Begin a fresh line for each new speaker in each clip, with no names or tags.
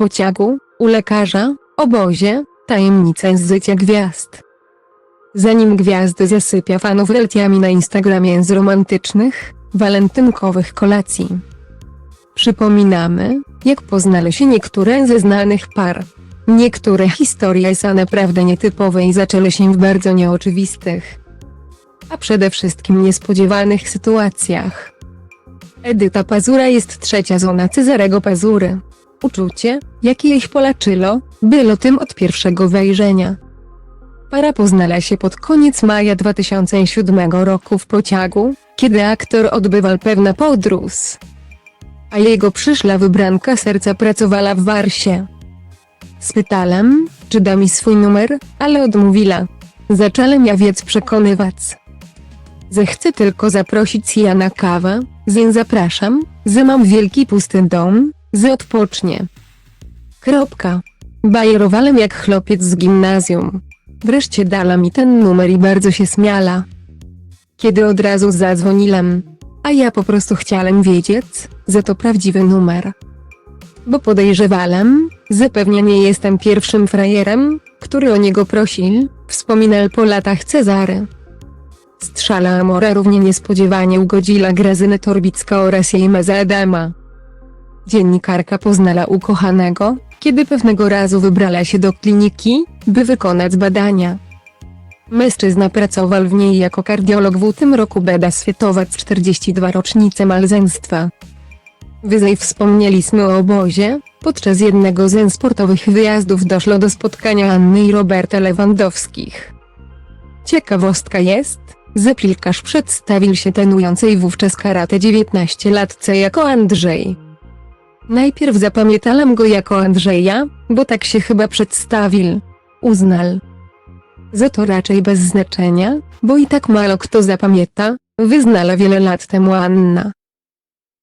pociągu, u lekarza, obozie, tajemnica z życia gwiazd. Zanim gwiazdy zasypia fanów reltiami na Instagramie z romantycznych, walentynkowych kolacji. Przypominamy, jak poznały się niektóre ze znanych par. Niektóre historie są naprawdę nietypowe i zaczęły się w bardzo nieoczywistych, a przede wszystkim niespodziewanych sytuacjach. Edyta Pazura jest trzecia zona Cezarego Pazury. Uczucie, jakie ich polaczyło, było tym od pierwszego wejrzenia. Para poznała się pod koniec maja 2007 roku w pociągu, kiedy aktor odbywał pewne podróż. A jego przyszła wybranka serca pracowała w Warsie. Spytałem, czy da mi swój numer, ale odmówiła. Zacząłem ja więc przekonywać. Zechcę tylko zaprosić ja na kawę, z zapraszam, że mam wielki pusty dom, że odpocznie. Kropka. Bajerowałem jak chłopiec z gimnazjum. Wreszcie dała mi ten numer i bardzo się śmiała. Kiedy od razu zadzwoniłem, a ja po prostu chciałem wiedzieć, że to prawdziwy numer. Bo podejrzewałem, że nie jestem pierwszym frajerem, który o niego prosił, wspominał po latach Cezary. Strzala Amora równie niespodziewanie ugodziła Grazyny Torbicka oraz jej meza Adama. Dziennikarka poznała ukochanego, kiedy pewnego razu wybrała się do kliniki, by wykonać badania. Mężczyzna pracował w niej jako kardiolog w tym roku beda świętować 42 rocznice małżeństwa. Wyżej wspomnieliśmy o obozie, podczas jednego z sportowych wyjazdów doszło do spotkania Anny i Roberta Lewandowskich. Ciekawostka jest, że piłkarz przedstawił się trenującej wówczas karate 19 latce jako Andrzej. Najpierw zapamiętałem go jako Andrzeja, bo tak się chyba przedstawił. Uznał. Że to raczej bez znaczenia, bo i tak mało kto zapamięta, wyznala wiele lat temu Anna.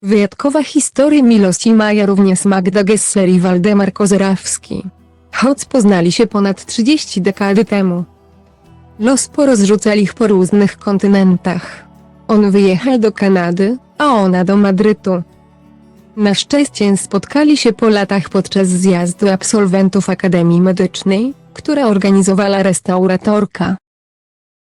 Wyjątkowa historia miłości Maja również Magda Gesser i Waldemar Kozerawski. Choć poznali się ponad 30 dekady temu. Los porozrzucali ich po różnych kontynentach. On wyjechał do Kanady, a ona do Madrytu. Na szczęście spotkali się po latach podczas zjazdu absolwentów Akademii Medycznej, która organizowała restauratorka.